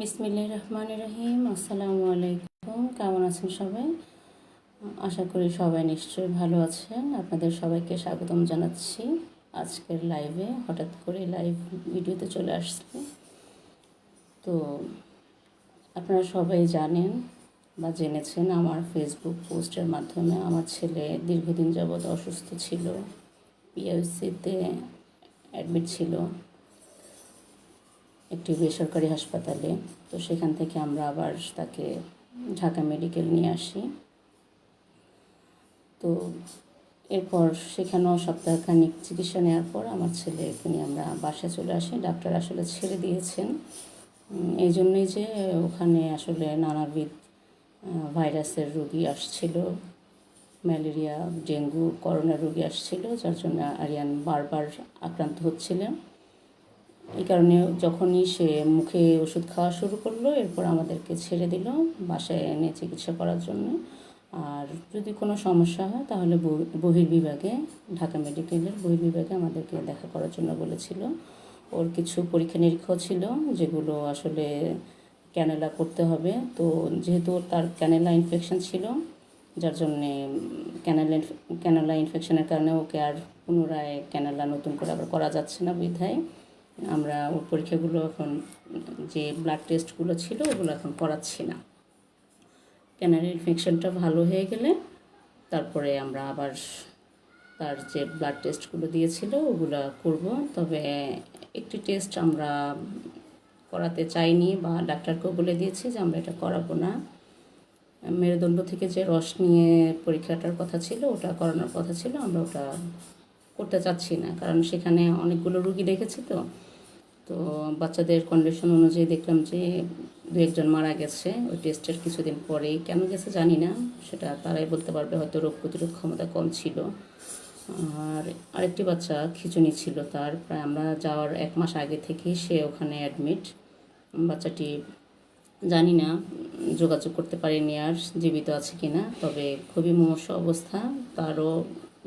বিসমিল্লাহ রহমান রহিম, আসসালামু আলাইকুম। কেমন আছেন সবাই? আশা করি সবাই নিশ্চয়ই ভালো আছেন। আপনাদের সবাইকে স্বাগতম জানাচ্ছি। আজকের লাইভে হঠাৎ করে লাইভ ভিডিওতে চলে আসছি। তো আপনারা সবাই জানেন বা জেনেছেন, আমার ফেসবুক পোস্টের মাধ্যমে আমার ছেলে দীর্ঘদিন যাবৎ অসুস্থ ছিল পিএসসিতে অ্যাডমিট ছিল। একটি বেসরকারি হাসপাতালে। তো সেখান থেকে আমরা আবার তাকে ঢাকা মেডিকেল নিয়ে আসি। তো এরপর সেখানেও সপ্তাহখানিক চিকিৎসা নেওয়ার পর আমার ছেলেকে নিয়ে আমরা বাসায় চলে আসি। ডাক্তার আসলে ছেড়ে দিয়েছেন। এই জন্যই যে ওখানে আসলে নানাবিধ ভাইরাসের রোগী আসছিল। ম্যালেরিয়া, ডেঙ্গু করোনা রোগী আসছিল, যার জন্য আরিয়ান বারবার আক্রান্ত হচ্ছিলেন। এই কারণে যখনই সে মুখে ওষুধ খাওয়া শুরু করল, এরপর আমাদেরকে ছেড়ে দিল বাসায় এনে চিকিৎসা করার জন্য। আর যদি কোনো সমস্যা হয়, তাহলে বহি- বহির্বিভাগে, ঢাকা মেডিকেলের বহির্বিভাগে আমাদেরকে দেখা করার জন্য বলেছিল। ওর কিছু পরীক্ষা নিরীক্ষাও ছিল, যেগুলো আসলে ক্যানেলা করতে হবে। তো যেহেতু তার ক্যানেলা ইনফেকশন ছিল, যার জন্যে ক্যানেলা ক্যানেলা ইনফেকশনের কারণে ওকে আর পুনরায় ক্যানেলা নতুন করে আবার করা যাচ্ছে না বিধায়। আমরা ওর পরীক্ষাগুলো এখন, যে ব্লাড টেস্টগুলো ছিল ওগুলো এখন করাচ্ছি না। ক্যানাল ইনফেকশনটা ভালো হয়ে গেলে তারপরে আমরা আবার তার যে ব্লাড টেস্টগুলো দিয়েছিল ওগুলো করব। তবে একটি টেস্ট আমরা করাতে চাইনি বা ডাক্তারকেও বলে দিয়েছি যে আমরা এটা করাবো না। মেরুদণ্ড থেকে যে রস নিয়ে পরীক্ষাটার কথা ছিল, ওটা করানোর কথা ছিল, আমরা ওটা করতে চাচ্ছি না। কারণ সেখানে অনেকগুলো রুগী দেখেছি তো। তো বাচ্চাদের কন্ডিশন অনুযায়ী দেখলাম যে দু একজন মারা গেছে। ওই টেস্টের কিছুদিন পরেই। কেন গেছে জানি না। সেটা তারাই বলতে পারবে। হয়তো রোগ প্রতিরোধ ক্ষমতা কম ছিল। আর আরেকটি বাচ্চা খিচুনি ছিল তার। প্রায় আমরা যাওয়ার এক মাস আগে থেকেই সে ওখানে অ্যাডমিট বাচ্চাটি জানি না, যোগাযোগ করতে পারিনি আর জীবিত আছে কি না তবে খুবই মুমূর্ষ অবস্থা। তারও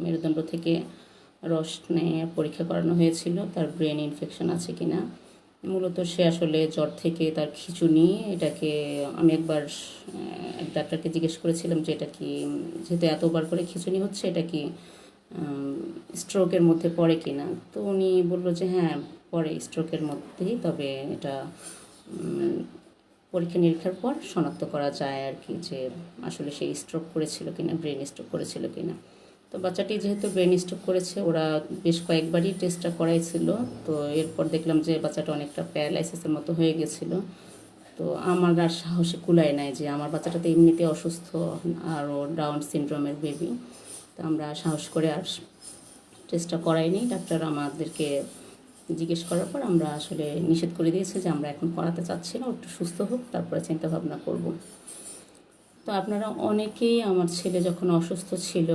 মেরুদণ্ড থেকে রস নিয়ে পরীক্ষা করানো হয়েছিল। তার ব্রেন ইনফেকশন আছে কি না মূলত সে আসলে জ্বর থেকে তার খিচুনি, এটাকে আমি একবার এক ডাক্তারকে জিজ্ঞেস করেছিলাম যে এটা কি, যেহেতু এতবার করে খিচুনি হচ্ছে, এটা কি স্ট্রোকের মধ্যে পড়ে কি না তো উনি বলল যে হ্যাঁ পড়ে স্ট্রোকের মধ্যেই, তবে এটা পরীক্ষা নিরীক্ষার পর শনাক্ত করা যায় আর কি যে আসলে সে স্ট্রোক করেছিল কিনা ব্রেন স্ট্রোক করেছিল কিনা। তো বাচ্চাটি যেহেতু ব্রেন স্ট্রোক করেছে, ওরা বেশ কয়েকবারই টেস্টটা করাইছিল। তো এরপর দেখলাম যে বাচ্চাটা অনেকটা প্যারালাইসিসের মতো হয়ে গেছিল। তো আমার আর সাহসে কুলায় নাই যে আমার বাচ্চাটা তো এমনিতে অসুস্থ আর ও ডাউন সিনড্রোমের বেবি তো আমরা সাহস করে আর টেস্টটা করাইনি। ডাক্তার আমাদেরকে জিজ্ঞেস করার পর আমরা আসলে নিষেধ করে দিয়েছি যে আমরা এখন করাতে চাচ্ছি না একটু সুস্থ হোক, তারপরে চিন্তা ভাবনা করব। তো আপনারা অনেকেই আমার ছেলে যখন অসুস্থ ছিল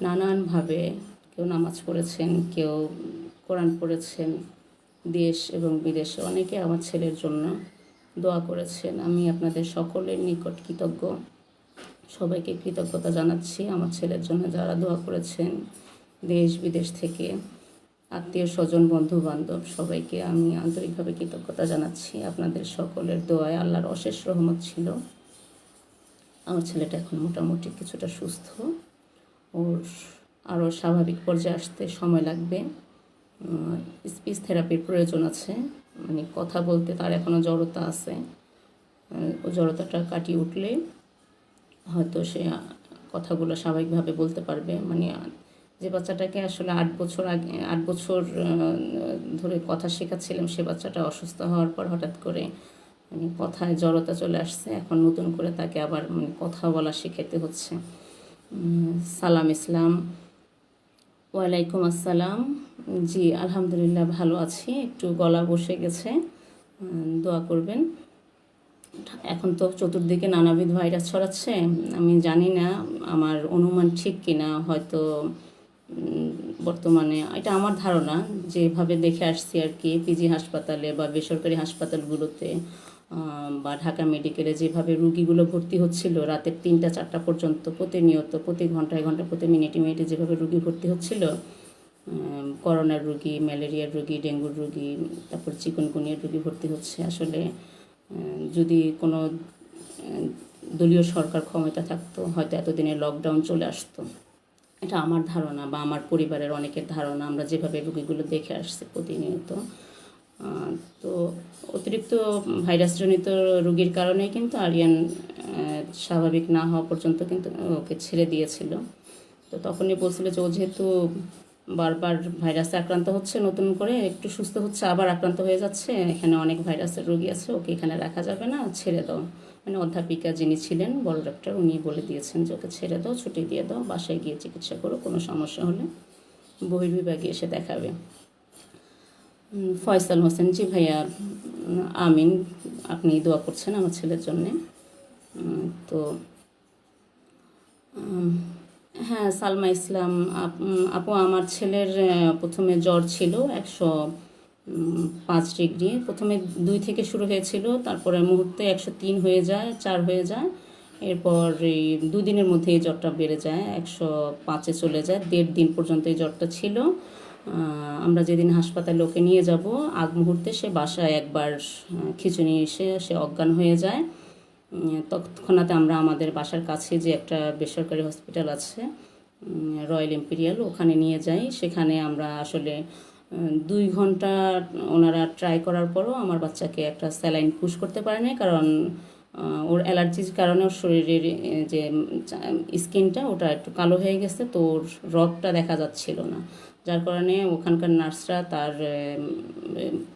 নানানভাবে কেউ নামাজ পড়েছেন, কেউ কোরআন পড়েছেন দেশ এবং বিদেশে। অনেকে আমার ছেলের জন্য দোয়া করেছেন, আমি আপনাদের সকলের নিকট কৃতজ্ঞ। সবাইকে কৃতজ্ঞতা জানাচ্ছি আমার ছেলের জন্য যারা দোয়া করেছেন দেশ, বিদেশ থেকে। আত্মীয়, স্বজন বন্ধু বান্ধব সবাইকে আমি আন্তরিকভাবে কৃতজ্ঞতা জানাচ্ছি আপনাদের সকলের দোয়ায়। আল্লাহর অশেষ রহমত ছিল। আমার ছেলেটা এখন মোটামুটি কিছুটা সুস্থ। ওর আরও স্বাভাবিক পর্যায়ে আসতে সময় লাগবে। স্পিচ থেরাপির প্রয়োজন আছে। মানে কথা বলতে তার এখনও জড়তা আছে। ও জড়তাটা কাটিয়ে উঠলে হয়তো সে কথাগুলো স্বাভাবিকভাবে বলতে পারবে। মানে যে বাচ্চাটাকে আসলে আট বছর আগে, আট বছর ধরে কথা শেখাচ্ছিলাম, সে বাচ্চাটা অসুস্থ হওয়ার পর হঠাৎ করে মানে কথায় জড়তা চলে আসছে। এখন নতুন করে তাকে আবার মানে কথা বলা শেখাতে হচ্ছে। সালাম ইসলাম। ওয়ালাইকুম আসসালাম। জি, আলহামদুলিল্লাহ ভালো আছি। একটু গলা বসে গেছে। দোয়া করবেন। এখন তো চতুর্দিকে নানাবিধ ভাইরাস ছড়াচ্ছে। আমি জানি না আমার অনুমান ঠিক কিনা। হয়তো বর্তমানে এটা আমার ধারণা। যেভাবে দেখে আসছি আর কি, পিজি হাসপাতালে বা বেসরকারি হাসপাতালগুলোতে বা ঢাকা মেডিকেলে যেভাবে রুগীগুলো ভর্তি হচ্ছিল, রাতের তিনটা, চারটা পর্যন্ত প্রতিনিয়ত, প্রতি ঘন্টায় ঘণ্টা, প্রতি মিনিটে মিনিটে যেভাবে রুগী ভর্তি হচ্ছিল করোনার রুগী, ম্যালেরিয়ার রুগী, ডেঙ্গুর রুগী, তারপর চিকুনগুনিয়ার রুগী ভর্তি হচ্ছে। আসলে যদি কোনো দলীয় সরকার ক্ষমতা থাকতো, হয়তো এতদিনে লকডাউন চলে আসতো। এটা আমার ধারণা বা আমার পরিবারের অনেকের ধারণা। আমরা যেভাবে রুগীগুলো দেখে আসছি প্রতিনিয়ত তো অতিরিক্ত ভাইরাসজনিত রোগীর কারণে কিন্তু আরিয়ান স্বাভাবিক না হওয়া পর্যন্ত কিন্তু ওকে ছেড়ে দিয়েছিল। তো তখনই বলছিল যে ও যেহেতু বারবার ভাইরাসে আক্রান্ত হচ্ছে, নতুন করে একটু সুস্থ হচ্ছে, আবার আক্রান্ত হয়ে যাচ্ছে, এখানে অনেক ভাইরাসের রোগী আছে, ওকে এখানে রাখা যাবে না, ছেড়ে দাও। মানে অধ্যাপিকা যিনি ছিলেন, বড় ডাক্তার উনি বলে দিয়েছেন যে ওকে ছেড়ে দাও, ছুটি দিয়ে দাও, বাসায় গিয়ে চিকিৎসা করো, কোনো সমস্যা হলে বহির্বিভাগে এসে দেখাবে। ফয়সাল হোসেন জি ভাইয়া আমিন, আপনি দোয়া করছেন আমার ছেলের জন্যে। তো হ্যাঁ সালমা ইসলাম, আপ- আমার ছেলের প্রথমে জ্বর ছিল একশো পাঁচ ডিগ্রি। প্রথমে দুই থেকে শুরু হয়েছিল, তারপরে মুহূর্তে একশো তিন হয়ে যায়, চার হয়ে যায়। এরপর এই দুদিনের মধ্যে এই জ্বরটা বেড়ে যায়, একশো পাঁচে চলে যায়। দেড় দিন পর্যন্ত এই জ্বরটা ছিল। আমরা যেদিন হাসপাতালে ওকে নিয়ে যাব আগ মুহূর্তে সে বাসায় একবার খিঁচুনি এসে সে অজ্ঞান হয়ে যায়। উম, তৎক্ষণাৎ আমরা আমাদের বাসার কাছে যে একটা বেসরকারি হসপিটাল আছে রয়্যাল ইম্পেরিয়াল ওখানে নিয়ে যাই। সেখানে আমরা আসলে দুই ঘণ্টা ওনারা ট্রাই করার পরও আমার বাচ্চাকে একটা স্যালাইন পুশ করতে পারে নাই কারণ ওর অ্যালার্জির কারণে ওর শরীরের যে স্কিনটা ওটা একটু কালো হয়ে গেছে তো ওর রগটা দেখা যাচ্ছিল না। যার কারণে ওখানকার নার্সরা তার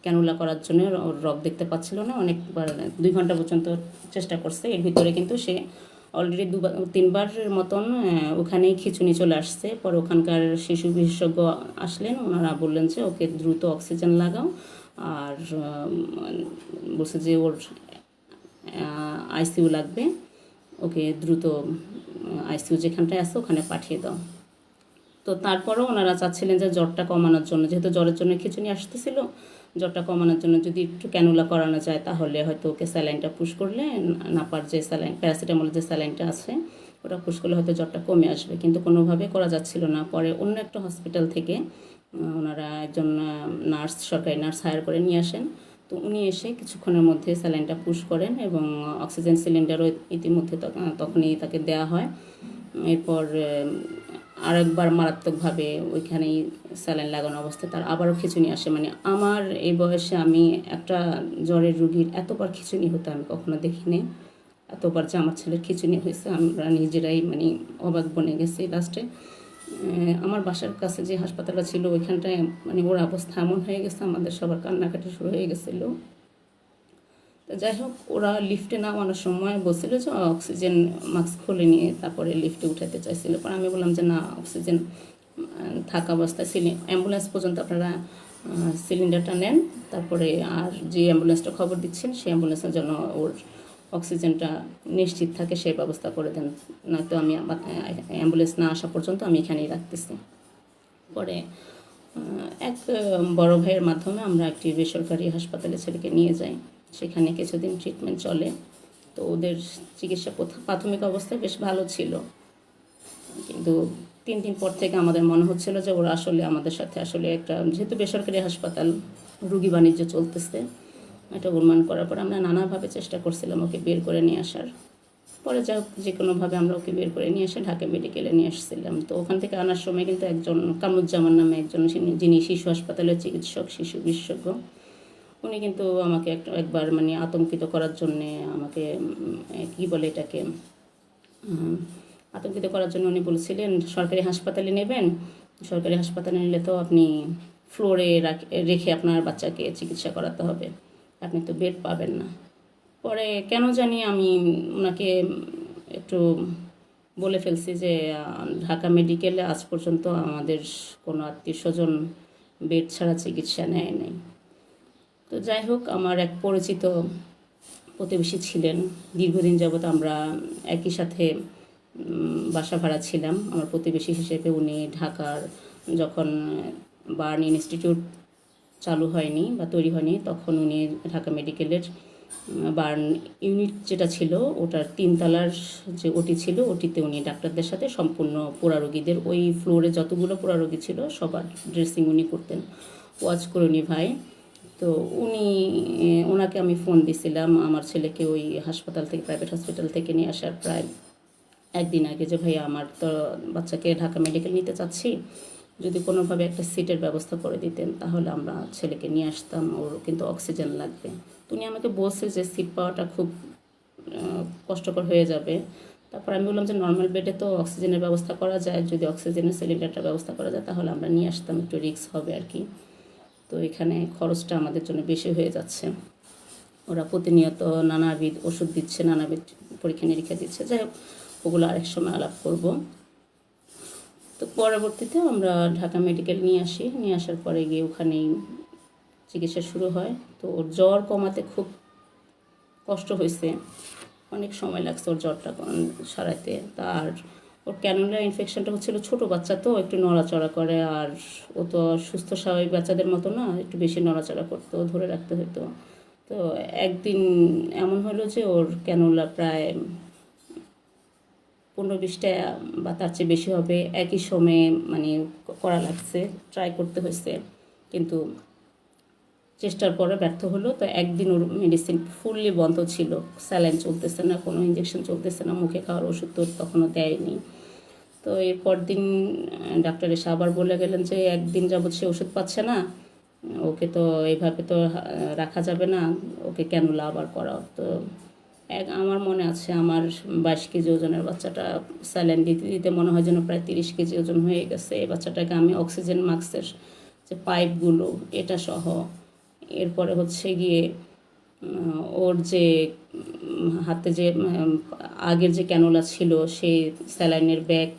ক্যানুলা করার জন্য ওর রগ দেখতে পাচ্ছিল না। অনেকবার, দুই ঘণ্টা পর্যন্ত চেষ্টা করছে। এর ভিতরে কিন্তু সে অলরেডি দুবার তিনবারের মতন ওখানেই খিচুনি চলে আসছে। পরে ওখানকার শিশু বিশেষজ্ঞ আসলেন। ওনারা বললেন যে, ওকে দ্রুত অক্সিজেন লাগাও। আর বলছে যে, ওর আইসিইউ লাগবে। ওকে দ্রুত আইসিইউ যেখানটায় আছে, ওখানে পাঠিয়ে দাও। তো তারপরেও ওনারা চাচ্ছিলেন যে জ্বরটা কমানোর জন্য। যেহেতু জ্বরের জন্য খিচুনি আসতেছিল, জ্বরটা কমানোর জন্য যদি একটু ক্যানুলা করানো যায়, তাহলে হয়তো ওকে স্যালাইনটা পুশ করলে নাপার যে স্যালাইন প্যারাসিটামল যে স্যালাইনটা আছে, ওটা পুশ করলে হয়তো জ্বরটা কমে আসবে। কিন্তু কোনোভাবে করা যাচ্ছিল না। পরে অন্য একটা হসপিটাল থেকে ওনারা একজন নার্স, সরকারি নার্স হায়ার করে নিয়ে আসেন। তো উনি এসে কিছুক্ষণের মধ্যে স্যালাইনটা পুশ করেন এবং অক্সিজেন সিলিন্ডারও ইতিমধ্যে তখ- তখনই তাকে দেওয়া হয়। এরপর আহ, আরেকবার মারাত্মকভাবে ওইখানেই স্যালাইন লাগানো অবস্থায় তার আবারও খিচুনি আসে। মানে আমার এই বয়সে আমি একটা জ্বরের রুগীর এতবার খিচুনি হতে আমি কখনো দেখিনি। এতবার যে আমার ছেলের খিচুনি হয়েছে আমরা নিজেরাই মানে অবাক বনে গেছি লাস্টে আমার বাসার কাছে যে হাসপাতালটা ছিল ওইখানটায় মানে ওর অবস্থা এমন হয়ে গেছে আমাদের সবার কান্নাকাটি শুরু হয়ে গেছিল। তো যাই হোক, ওরা লিফটে নামানোর সময় বলছিল যে অক্সিজেন মাস্ক খুলে নিয়ে তারপরে লিফটে উঠাতে চাইছিল। পরে আমি বললাম যে, না অক্সিজেন থাকা অবস্থায় সিলি অ্যাম্বুলেন্স পর্যন্ত আপনারা সিলিন্ডারটা নেন। তারপরে আর যে অ্যাম্বুলেন্সটা খবর দিচ্ছেন, সেই অ্যাম্বুলেন্সের জন্য ওর অক্সিজেনটা নিশ্চিত থাকে সেই ব্যবস্থা করে দেন। নয়তো আমি অ্যাম্বুলেন্স না আসা পর্যন্ত আমি এখানেই রাখতেছি। পরে এক, বড় ভাইয়ের মাধ্যমে আমরা একটি বেসরকারি হাসপাতালে ছেলেকে নিয়ে যাই। সেখানে কিছুদিন ট্রিটমেন্ট চলে। তো ওদের চিকিৎসা প্রথ- প্রাথমিক অবস্থায় বেশ ভালো ছিল। কিন্তু তিন দিন পর থেকে আমাদের মনে হচ্ছিল যে ওরা আসলে আমাদের সাথে আসলে একটা যেহেতু বেসরকারি হাসপাতাল, রুগী বাণিজ্য চলতেছে, এটা অনুমান করার পর আমরা নানাভাবে চেষ্টা করছিলাম ওকে বের করে নিয়ে আসার। পরে যা হোক, যে কোনোভাবে আমরা ওকে বের করে নিয়ে এসে ঢাকা মেডিকেলে নিয়ে আসছিলাম। তো ওখান থেকে আনার সময় কিন্তু একজন কামরুজ্জামান নামে একজন যিনি শিশু হাসপাতালের চিকিৎসক, শিশু বিশেষজ্ঞ উনি কিন্তু আমাকে একবার মানে আতঙ্কিত করার জন্যে আমাকে কি বলে এটাকে আতঙ্কিত করার জন্য উনি বলছিলেন, সরকারি হাসপাতালে নেবেন, সরকারি হাসপাতালে নিলে তো আপনি ফ্লোরে রেখে আপনার বাচ্চাকে চিকিৎসা করাতে হবে, আপনি তো বেড পাবেন না। পরে কেন জানি আমি ওনাকে একটু বলে ফেলছি যে, ঢাকা মেডিকেলে আজ পর্যন্ত আমাদের কোনো আত্মীয় স্বজন বেড ছাড়া চিকিৎসা নেয় নাই। তো যাই হোক, আমার এক পরিচিত প্রতিবেশী ছিলেন। দীর্ঘদিন যাবৎ আমরা একই সাথে বাসা ভাড়া ছিলাম। আমার প্রতিবেশী হিসেবে উনি ঢাকার যখন বার্ন ইনস্টিটিউট চালু হয়নি বা তৈরি হয়নি, তখন উনি ঢাকা মেডিকেলের বার্ন ইউনিট যেটা ছিল, ওটার তিনতলার যে ওটি ছিল, ওটিতে উনি ডাক্তারদের সাথে সম্পূর্ণ পোড়া রোগীদের, ওই ফ্লোরে যতগুলো পোড়া রোগী ছিল, সবার ড্রেসিং উনি করতেন। ওয়াচ করে উনি ভাই তো উনি ওনাকে আমি ফোন দিছিলাম আমার ছেলেকে ওই হাসপাতাল থেকে প্রাইভেট হসপিটাল থেকে নিয়ে আসার প্রায় একদিন আগে যে, ভাইয়া, আমার তো বাচ্চাকে ঢাকা মেডিকেল নিতে চাচ্ছি। যদি কোনোভাবে একটা সিটের ব্যবস্থা করে দিতেন, তাহলে আমরা ছেলেকে নিয়ে আসতাম, ওর কিন্তু অক্সিজেন লাগবে। উনি আমাকে বলছে যে সিট পাওয়াটা খুব কষ্টকর হয়ে যাবে। তারপর আমি বললাম যে নর্মাল বেডে তো অক্সিজেনের ব্যবস্থা করা যায়। যদি অক্সিজেনের সিলিন্ডারটার ব্যবস্থা করা যায়, তাহলে আমরা নিয়ে আসতাম, একটু রিস্ক হবে আর কি। তো এখানে খরচটা আমাদের জন্য বেশি হয়ে যাচ্ছে। ওরা প্রতিনিয়ত নানাবিধ ওষুধ দিচ্ছে, নানাবিধ পরীক্ষা নিরীক্ষা দিচ্ছে। যাই হোক, ওগুলো আরেক সময় আলাপ করব। তো পরবর্তীতে আমরা ঢাকা মেডিকেল নিয়ে আসি। নিয়ে আসার পরে গিয়ে ওখানেই চিকিৎসা শুরু হয়। তো ওর জ্বর কমাতে খুব কষ্ট হয়েছে। অনেক সময় লাগছে ওর জ্বরটা সারাইতে তার ওর ক্যানুলা ইনফেকশনটা হচ্ছিল ছোট বাচ্চা তো, একটু নড়াচড়া করে আর ও তো সুস্থ স্বাভাবিক বাচ্চাদের মতো না, একটু বেশি নড়াচড়া করতো, ধরে রাখতে হতো। তো একদিন এমন হলো যে ওর ক্যানুলা প্রায় পনেরো বিশটা বা তার চেয়ে বেশি হবে, একই সময়ে মানে করা লাগছে ট্রাই করতে হয়েছে। কিন্তু চেষ্টার পরে ব্যর্থ হলো, তো একদিন ওর মেডিসিন ফুললি বন্ধ ছিল। স্যালাইন চলতেছে না, কোনো ইঞ্জেকশন চলতেছে না, মুখে খাওয়ার ওষুধ তো তখনও দেয়নি। তো এরপর দিন ডাক্তার এসে আবার বলে গেলেন যে একদিন যাবৎ সে ওষুধ পাচ্ছে না, ওকে তো এইভাবে তো রাখা যাবে না, ওকে ক্যানুলা আবার করাও? তো এক, আমার মনে আছে আমার বাইশ কেজি ওজনের বাচ্চাটা স্যালাইন দিতে দিতে মনে হয় যেন প্রায় তিরিশ কেজি ওজন হয়ে গেছে। এই বাচ্চাটাকে আমি অক্সিজেন মাস্কের যে পাইপগুলো এটা সহ, এরপরে হচ্ছে গিয়ে ওর যে হাতে যে আগের যে ক্যানোলা ছিল, সেই স্যালাইনের ব্যাগ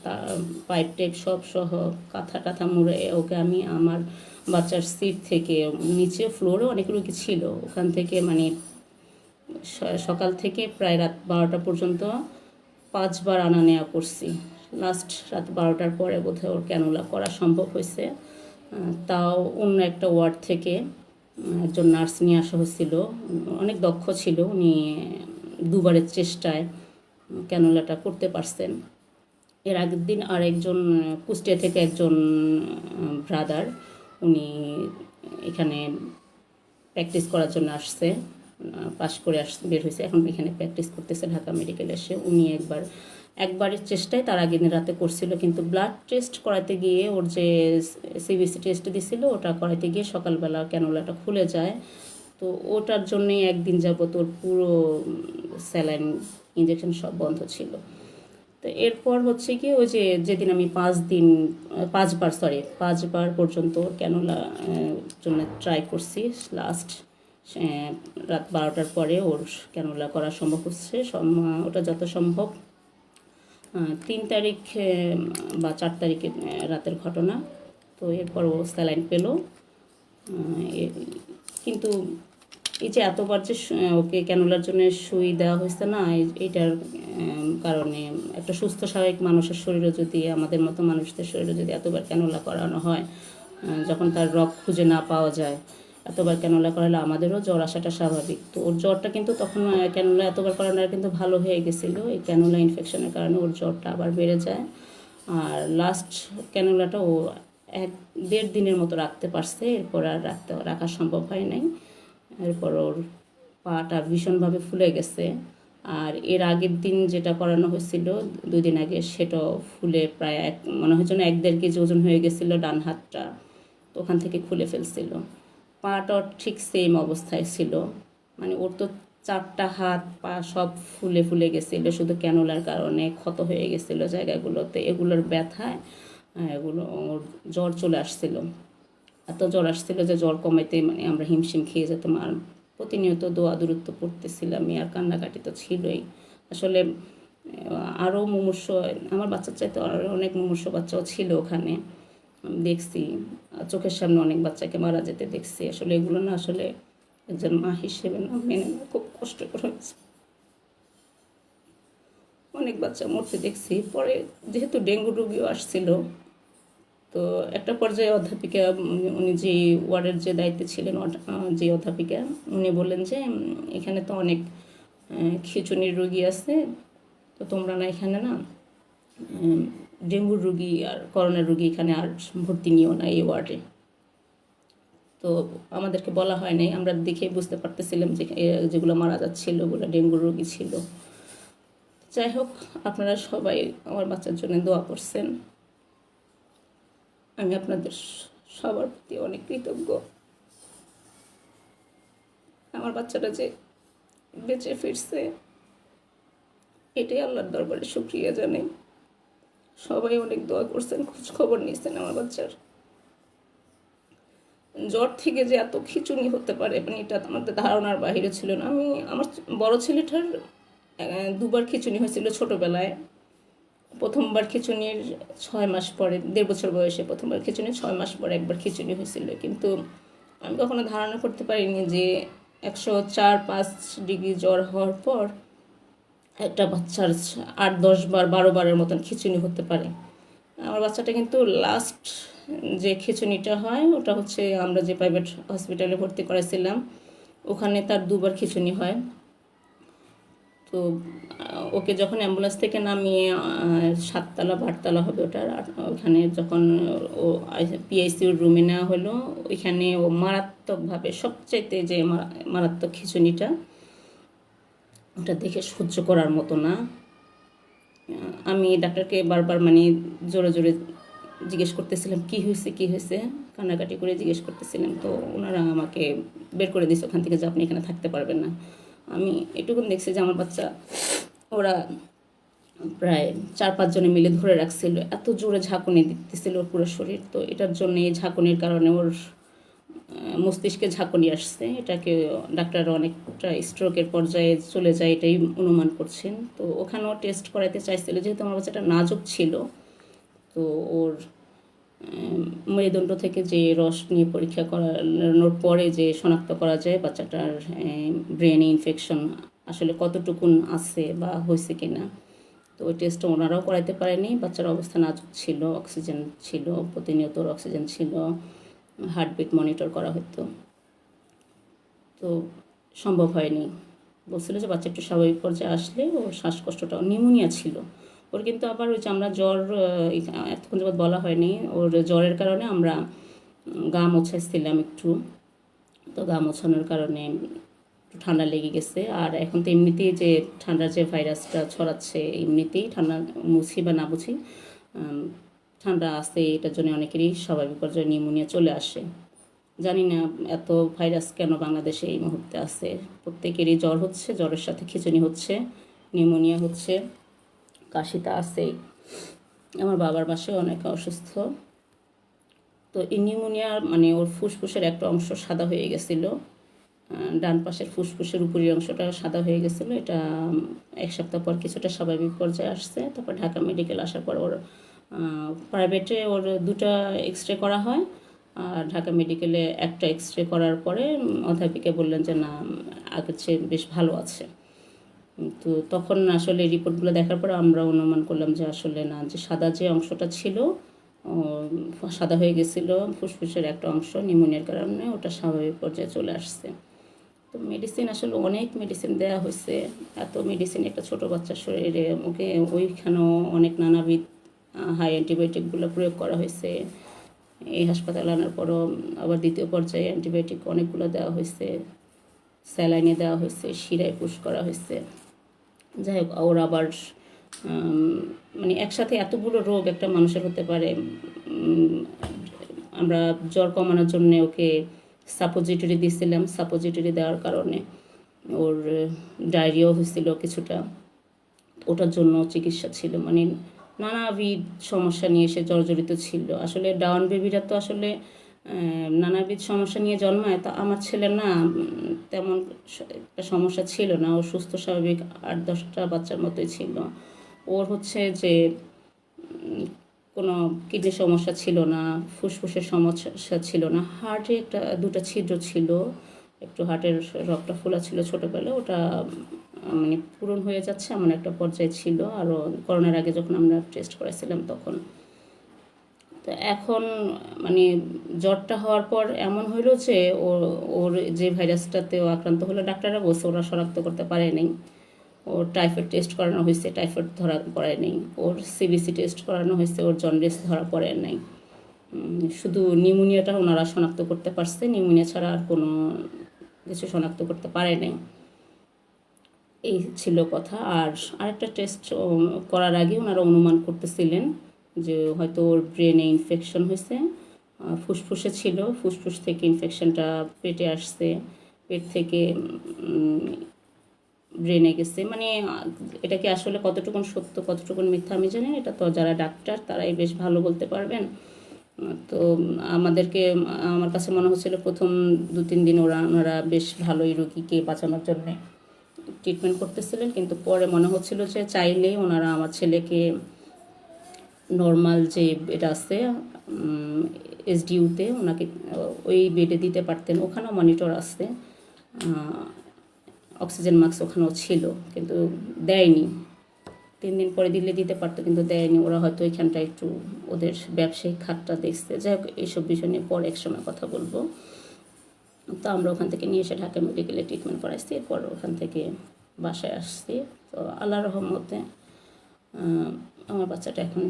পাইপ টাইপ সব সহ কাঁথা টাথা মুড়ে ওকে আমি আমার বাচ্চার সিট থেকে নিচে ফ্লোরে অনেক রুগী ছিল। ওখান থেকে মানে সকাল থেকে প্রায় রাত বারোটা পর্যন্ত পাঁচবার আনা নেওয়া করছি। লাস্ট রাত বারোটার পরে বোধহয় ওর ক্যানোলা করা সম্ভব হয়েছে। তাও অন্য একটা ওয়ার্ড থেকে একজন নার্স নিয়ে আসা হয়েছিল অনেক দক্ষ ছিল। উনি দুবারের চেষ্টায় ক্যানোলাটা করতে পারছেন। এর আগের দিন আর একজন কুষ্টিয়া থেকে একজন ব্রাদার উনি এখানে প্র্যাকটিস করার জন্য আসছে। পাশ করে আস, বের হয়েছে। এখন এখানে প্র্যাকটিস করতেছে ঢাকা মেডিকেল এসে উনি একবার একবারের চেষ্টায় তার আগের দিন রাতে করছিল, কিন্তু ব্লাড টেস্ট করাতে গিয়ে ওর যে সিবিসি টেস্ট দিছিল, ওটা করাতে গিয়ে সকালবেলা ক্যানোলাটা খুলে যায়। তো ওটার জন্যই একদিন যাবত ওর পুরো স্যালাইন ইঞ্জেকশন সব বন্ধ ছিল। তো এরপর হচ্ছে কি, ওই যে যেদিন আমি পাঁচ দিন, পাঁচবার সরি পাঁচবার পর্যন্ত ক্যানোলা জন্য ট্রাই করছি। লাস্ট রাত বারোটার পরে ওর ক্যানোলা করা সম্ভব হচ্ছে ওটা যত সম্ভব। তিন তারিখ বা চার তারিখে আহ, রাতের ঘটনা। তো এরপর ও স্যালাইন পেল। কিন্তু এই যে এতবার যে ওকে ক্যানোলার জন্য সুই দেওয়া হয়েছে না এই- এইটার কারণে একটা সুস্থ স্বাভাবিক মানুষের শরীরে যদি আমাদের মতো মানুষদের শরীরে যদি এতবার ক্যানোলা করানো হয় যখন তার রক্ত খুঁজে না পাওয়া যায় এতবার ক্যানোলা করালে? আমাদেরও জ্বর আসাটা স্বাভাবিক। তো ওর জ্বরটা কিন্তু তখন ক্যানোলা এতবার করানোর কিন্তু ভালো হয়ে গেছিল। এই ক্যানোলা ইনফেকশনের কারণে ওর জ্বরটা আবার বেড়ে যায়। আর লাস্ট ক্যানোলাটা ও এক, দেড় দিনের মতো রাখতে পারছে। এরপর আর রাখতে, রাখা সম্ভব হয় নাই। এরপর ওর পাটা ভীষণভাবে ফুলে গেছে। আর এর আগের দিন যেটা করানো হয়েছিল, দুই দিন আগে সেটাও ফুলে প্রায় এক, মনে হয় যেন এক দেড় কেজি ওজন হয়ে গেছিল ডান হাতটা। ওখান থেকে খুলে ফেলছিল। পাটাও ঠিক সেম অবস্থায় ছিল। মানে ওর তো চারটা হাত, পা সব ফুলে ফুলে গেছিল, শুধু ক্যানোলার কারণে ক্ষত হয়ে গেছিল জায়গাগুলোতে। এগুলোর ব্যথায় এগুলো ওর জ্বর চলে আসছিল। এত জ্বর আসছিল যে জ্বর কমাইতে মানে আমরা হিমশিম খেয়ে যেতাম। আর প্রতিনিয়ত দোয়া দূরত্ব পড়তেছিলাম আর কান্নাকাটি তো ছিলই। আসলে আরও মুমূর্ষ, আমার বাচ্চার চাইতে আরও অনেক মুমূর্ষ বাচ্চাও ছিল ওখানে। দেখছি। চোখের সামনে অনেক বাচ্চাকে মারা যেতে দেখছি। আসলে এগুলো না আসলে একজন মা হিসেবে না, মেনে খুব কষ্টকর হয়েছে। অনেক বাচ্চা মরতে দেখছি। পরে যেহেতু ডেঙ্গু রোগীও আসছিল, তো একটা পর্যায়ে অধ্যাপিকা, উনি- যে ওয়ার্ডের যে দায়িত্বে ছিলেন যে অধ্যাপিকা, উনি বললেন যে এখানে তো অনেক খিচুনির রুগী আছে, তো তোমরা না এখানে না ডেঙ্গুর রুগী আর করোনার রুগী এখানে আর ভর্তি নিও না এই ওয়ার্ডে। তো আমাদেরকে বলা হয় নাই, আমরা দেখে বুঝতে পারতেছিলাম যে যেগুলো মারা যাচ্ছিল, ওগুলো ডেঙ্গু রোগী ছিল। যাই হোক, আপনারা সবাই আমার বাচ্চার জন্য দোয়া করছেন। আমি আপনাদের সবার প্রতি অনেক কৃতজ্ঞ। আমার বাচ্চাটা যে বেঁচে ফিরছে, এটাই আল্লাহর দরবারে শুক্রিয়া জানাই। সবাই অনেক দোয়া করছেন খোঁজ খবর নিয়েছেন আমার বাচ্চার। জ্বর থেকে যে এত খিচুনি হতে পারে মানে এটা আমাদের ধারণার বাইরে ছিল না। আমি আমার বড় ছেলেটার দুবার খিচুনি হয়েছিল ছোটোবেলায়। প্রথমবার খিচুনির ছয় মাস পরে, দেড় বছর বয়সে প্রথমবার খিচুনি, ছয় মাস পরে একবার খিচুনি হয়েছিল। কিন্তু আমি কখনো ধারণা করতে পারিনি যে একশো চার পাঁচ ডিগ্রি জ্বর হওয়ার পর একটা বাচ্চার আট, দশ বার, বারো বারের মতন খিচুনি হতে পারে। আমার বাচ্চাটা কিন্তু লাস্ট যে খিচুনিটা হয়, ওটা হচ্ছে আমরা যে প্রাইভেট হসপিটালে ভর্তি করেছিলাম ওখানে তার দুবার খিচুনি হয়। তো, ওকে যখন অ্যাম্বুলেন্স থেকে নামিয়ে সাততলা বা আটতলা হবে ওটার ওখানে যখন ও পিআইসিউর রুমে নেওয়া হলো, ওইখানে ও মারাত্মকভাবে সবচাইতে যে মারাত্মক খিচুনিটা ওটা দেখে সহ্য করার মতো না। আমি ডাক্তারকে বারবার মানে জোরে জোরে জিজ্ঞেস করতেছিলাম, কি হয়েছে কি হয়েছে? কান্নাকাটি করে জিজ্ঞেস করতেছিলাম, তো ওনারা আমাকে বের করে দিয়েছে, ওখান থেকে যে আপনি এখানে থাকতে পারবেন না। আমি এটুকুন দেখছি যে আমার বাচ্চা, ওরা প্রায় চার পাঁচজনে মিলে ধরে রাখছিল। এত জোরে ঝাঁকুনি দিতেছিল ওর পুরো শরীর, তো এটার জন্য এই ঝাঁকুনির কারণে ওর মস্তিষ্কে ঝাঁকুনি আসছে। এটাকে ডাক্তার অনেকটা স্ট্রোকের পর্যায়ে চলে যায় এটাই অনুমান করছেন। তো ওখানেও টেস্ট করাইতে চাইছিল, যেহেতু আমার বাচ্চাটা নাজুক ছিল, তো ওর মেরুদণ্ড থেকে যে রস নিয়ে পরীক্ষা করানোর পরে যে শনাক্ত করা যায় বাচ্চাটার ব্রেনে ইনফেকশন আসলে কতটুকুন আছে বা হয়েছে কিনা। তো ওই টেস্টটা ওনারাও করাইতে পারেনি। বাচ্চার অবস্থা নাজুক ছিল অক্সিজেন ছিল, প্রতিনিয়ত অক্সিজেন ছিল। হার্টবিট মনিটর করা হতো। তো সম্ভব হয়নি। বলছিল যে বাচ্চা একটু স্বাভাবিক পর্যায়ে আসলে ওর শ্বাসকষ্টটা নিউমোনিয়া ছিল। ওর কিন্তু আবার ওই যে আমরা জ্বর এতক্ষণ যাবৎ বলা হয়নি, ওর জ্বরের কারণে আমরা গা মোছাইছিলাম একটু। তো গা মোছানোর কারণে একটু ঠান্ডা লেগে গেছে। আর এখন তো এমনিতেই যে ঠান্ডার যে ভাইরাসটা ছড়াচ্ছে, এমনিতেই ঠান্ডা মুছি বা না বুঝি ঠান্ডা আসে এটার জন্য অনেকেরই স্বাভাবিক পর্যায়ে নিউমোনিয়া চলে আসে। জানি না এত ভাইরাস কেন বাংলাদেশে এই মুহূর্তে আছে। প্রত্যেকেরই জ্বর হচ্ছে, জ্বরের সাথে খিচুনি হচ্ছে, নিউমোনিয়া হচ্ছে কাশিটা আছেই আমার বাবার বাসায় অনেক অসুস্থ। তো এই নিউমোনিয়া মানে ওর ফুসফুসের একটা অংশ সাদা হয়ে গেছিল। ডান পাশের ফুসফুসের উপরের অংশটা সাদা হয়ে গেছিল। এটা এক সপ্তাহ পর কিছুটা স্বাভাবিক পর্যায়ে আসছে। তারপর ঢাকা মেডিকেল আসার পর ওর প্রাইভেটে ওর দুটা এক্স রে করা হয়, আর ঢাকা মেডিকেলে একটা এক্স রে করার পরে অধ্যাপিকা বললেন যে, না, আগের চেয়ে বেশ ভালো আছে। তো তখন আসলে রিপোর্টগুলো দেখার পর আমরা অনুমান করলাম যে, আসলে না, যে সাদা যে অংশটা ছিল সাদা হয়ে গেছিল, ফুসফুসের একটা অংশ নিউমোনিয়ার কারণে ওটা স্বাভাবিক পর্যায়ে চলে আসছে। তো মেডিসিন আসলে অনেক মেডিসিন দেওয়া হয়েছে, এত মেডিসিন একটা ছোট বাচ্চার শরীরে, ওকে ওইখানেও অনেক নানাবিধ হাই অ্যান্টিবায়োটিকগুলো প্রয়োগ করা হয়েছে। এই হাসপাতালে আনার পরও আবার দ্বিতীয় পর্যায়ে অ্যান্টিবায়োটিক অনেকগুলো দেওয়া হয়েছে। স্যালাইনে দেওয়া হয়েছে, শিরায় পুশ করা হয়েছে। যাই হোক, ওর আবার মানে একসাথে এতগুলো রোগ একটা মানুষের হতে পারে আমরা জ্বর কমানোর জন্য ওকে সাপোজিটরি দিয়েছিলাম। সাপোজিটরি দেওয়ার কারণে ওর, ডায়রিয়াও হয়েছিল কিছুটা। ওটার জন্য চিকিৎসা ছিল। মানে নানাবিধ সমস্যা নিয়ে সে জর্জরিত ছিল। আসলে ডাউন বেবিরা তো আসলে নানাবিধ সমস্যা নিয়ে জন্মায়। তা আমার ছেলে না তেমন একটা সমস্যা ছিল না। ও সুস্থ, স্বাভাবিক আট দশটা বাচ্চার মতোই ছিল। ওর হচ্ছে যে কোনো কিডনির সমস্যা ছিল না, ফুসফুসের সমস্যা ছিল না। হার্টে একটা, দুটো ছিদ্র ছিল। একটু হার্টের রক্তটা ফোলা ছিল ছোটোবেলায়। ওটা মানে পূরণ হয়ে যাচ্ছে, এমন একটা পর্যায়ে ছিল। আরও করোনার আগে যখন আমরা টেস্ট করেছিলাম তখন। তো এখন মানে জ্বরটা হওয়ার পর এমন হইল যে ওর ওর যে ভাইরাসটাতেও আক্রান্ত হলো ডাক্তাররা বলছে ওরা শনাক্ত করতে পারেনি ওর টাইফয়েড টেস্ট করানো হয়েছে টাইফয়েড ধরা পড়ে নেই। ওর সিবিসি টেস্ট করানো হয়েছে, ওর জন্ডিস ধরা পড়ে নাই। শুধু নিউমোনিয়াটা ওনারা শনাক্ত করতে পারছে নিউমোনিয়া ছাড়া আর কোনো কিছু শনাক্ত করতে পারে নাই। এই ছিল কথা। আর আরেকটা টেস্ট করার আগে ওনারা অনুমান করতেছিলেন যে হয়তো ওর ব্রেনে ইনফেকশন হয়েছে। ফুসফুসে ছিল, ফুসফুস থেকে ইনফেকশনটা পেটে আসছে, পেট থেকে ব্রেনে গেছে। মানে এটা কি আসলে কতটুকুন সত্য, কতটুকুন মিথ্যা আমি জানি এটা তো যারা ডাক্তার তারাই বেশ ভালো বলতে পারবেন। তো, আমাদেরকে, আমার কাছে মনে হচ্ছিল প্রথম দু তিন দিন ওরা, ওনারা বেশ ভালোই রোগীকে বাঁচানোর জন্যে ট্রিটমেন্ট করতেছিলেন, কিন্তু পরে মনে হচ্ছিল যে চাইলেই ওনারা আমার ছেলেকে নর্মাল যে বেড আছে এসডিউতে ওনাকে, ওই বেডে দিতে পারতেন, ওখানেও মনিটর আসতে অক্সিজেন মাস্ক ওখানেও ছিল, কিন্তু দেয়নি। তিন দিন পরে দিলে দিতে পারতো, কিন্তু দেয়নি, ওরা হয়তো এখানটা একটু ওদের ব্যবসায়িক খাতটা দেখছে। যাই হোক, এইসব বিষয় নিয়ে পরে এক সময় কথা বলব। তো আমরা ওখান থেকে নিয়ে এসে ঢাকা মেডিকেলে ট্রিটমেন্ট করাইছি। এরপর ওখান থেকে বাসায় আসছি। তো আল্লাহ রহমতে আমার বাচ্চাটা এখন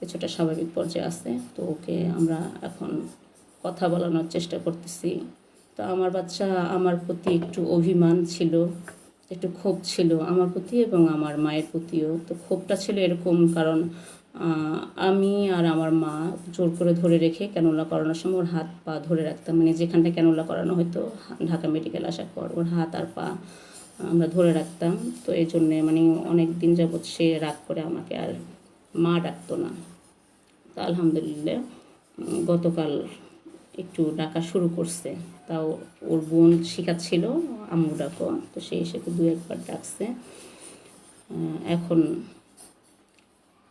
কিছুটা স্বাভাবিক পর্যায়ে আছে। তো ওকে আমরা এখন কথা বলানোর চেষ্টা করতেছি। তো আমার বাচ্চা আমার প্রতি একটু অভিমান ছিল, একটু ক্ষোভ ছিল আমার প্রতি এবং আমার মায়ের প্রতিও। তো ক্ষোভটা ছিল এরকম কারণ আমি আর আমার মা জোর করে ধরে রেখে ক্যানোলা করানোর সময় ওর হাত পা ধরে রাখতাম। মানে যেখানটা ক্যানোলা করানো হতো ঢাকা মেডিকেল আসার পর ওর হাত আর পা আমরা ধরে রাখতাম। তো এই জন্যে মানে অনেক দিন যাবৎ সে রাগ করে আমাকে আর মা ডাকতো না। তো আলহামদুলিল্লাহ গতকাল একটু ডাকা শুরু করছে। তাও ওর বোন শেখাচ্ছিল আম্মু ডাকো, তো সে এসে দু একবার ডাকছে। এখন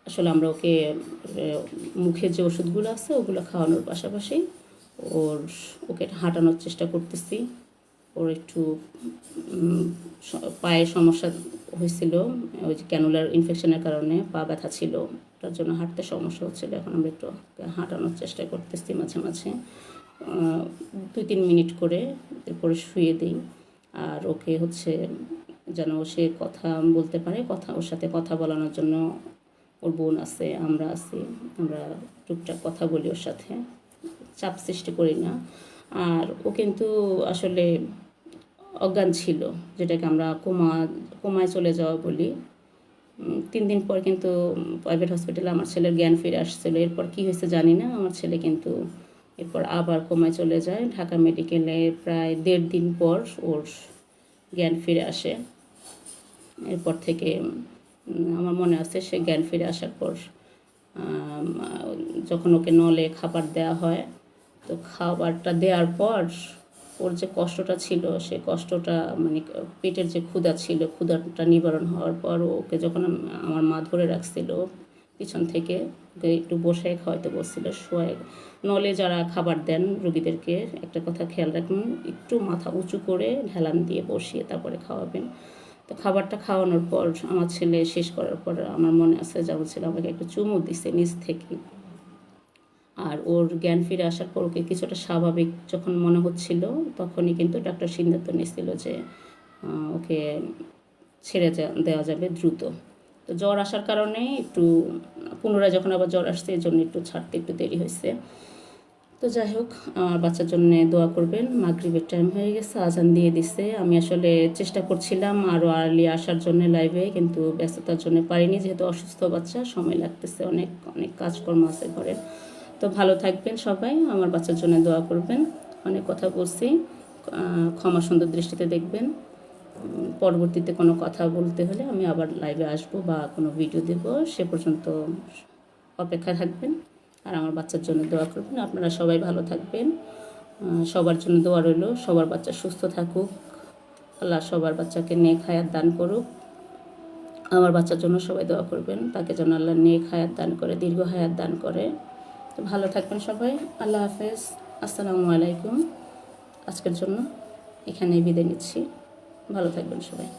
আসলে আমরা ওকে মুখের যে ওষুধগুলো আছে ওগুলো খাওয়ানোর পাশাপাশি ওর ওকে হাঁটানোর চেষ্টা করতেছি। ওর একটু উম, স- পায়ে সমস্যা হয়েছিল ওই যে ক্যানুলার ইনফেকশনের কারণে পা ব্যথা ছিল তার জন্য হাঁটতে সমস্যা হচ্ছিল। এখন আমরা একটু হাঁটানোর চেষ্টা করতেছি মাঝে মাঝে। দুই তিন মিনিট করে এরপরে শুয়ে দিই। আর ওকে হচ্ছে যেন সে কথা বলতে পারে কথা ওর সাথে কথা বলানোর জন্য ওর বোন আছে, আমরা আছি, আমরা টুকটাক কথা বলি ওর সাথে, চাপ সৃষ্টি করি না। আর ও কিন্তু আসলে অজ্ঞান ছিল, যেটাকে আমরা কোমা, কোমায় চলে যাওয়া বলি। তিন দিন পর কিন্তু প্রাইভেট হসপিটালে আমার ছেলের জ্ঞান ফিরে আসছিল। এরপর কি হয়েছে জানি না, আমার ছেলে কিন্তু এরপর আবার কোমায় চলে যায়। ঢাকা মেডিকেলে প্রায় দেড় দিন পর ওর জ্ঞান ফিরে আসে। এরপর থেকে আমার মনে আছে সে জ্ঞান ফিরে আসার পর যখন ওকে নলে খাবার দেওয়া হয়, তো খাবারটা দেওয়ার পর ওর যে কষ্টটা ছিল, সে কষ্টটা মানে পেটের যে ক্ষুধা ছিল, ক্ষুধাটা নিবারণ হওয়ার পর ওকে যখন আমার মা ধরে রাখছিল পিছন থেকে, ওকে একটু বসে খাওয়াইতে বসছিল শোয়ে নলে যারা খাবার দেন রুগীদেরকে একটা কথা খেয়াল রাখুন একটু মাথা উঁচু করে ঢেলান দিয়ে বসিয়ে তারপরে খাওয়াবেন। তো খাবারটা খাওয়ানোর পর আমার ছেলে শেষ করার পর আমার মনে আছে যে আমার ছেলে আমাকে একটু চুমু দিছে নিজ থেকে। আর ওর জ্ঞান ফিরে আসার পর ওকে কিছুটা স্বাভাবিক যখন মনে হচ্ছিল, তখনই কিন্তু ডাক্তার সিদ্ধান্ত নিয়েছিল যে ওকে ছেড়ে দেওয়া যাবে দ্রুত। তো জ্বর আসার কারণে একটু, পুনরায় যখন আবার জ্বর আসছে, এই জন্য একটু ছাড়তে একটু দেরি হয়েছে। তো যাই হোক আমার বাচ্চার জন্য দোয়া করবেন। মাগরিবের টাইম হয়ে গেছে, আজান দিয়ে দিছে। আমি আসলে চেষ্টা করছিলাম আরও আর্লি আসার জন্য লাইভে কিন্তু ব্যস্ততার জন্য পারিনি। যেহেতু অসুস্থ বাচ্চা, সময় লাগতেছে, অনেক অনেক কাজকর্ম আছে ঘরে তো ভালো থাকবেন সবাই, আমার বাচ্চার জন্য দোয়া করবেন। অনেক কথা বলছি ক্ষমা সুন্দর দৃষ্টিতে দেখবেন। পরবর্তীতে কোনো কথা বলতে হলে আমি আবার লাইভে আসব বা কোনো ভিডিও দেব। সে পর্যন্ত অপেক্ষা থাকবেন। আর আমার বাচ্চার জন্য দোয়া করবেন। আপনারা সবাই ভালো থাকবেন। সবার জন্য দোয়া রইল। সবার বাচ্চা সুস্থ থাকুক। আল্লাহ সবার বাচ্চাকে নেক হায়াত দান করুক। আমার বাচ্চার জন্য সবাই দোয়া করবেন। তাকে যেন আল্লাহ নেক হায়াত দান করে, দীর্ঘ হায়াত দান করে। তো ভালো থাকবেন সবাই। আল্লাহ হাফেজ। আসসালামু আলাইকুম। আজকের জন্য এখানেই বিদায় নিচ্ছি। ভালো থাকবেন সবাই।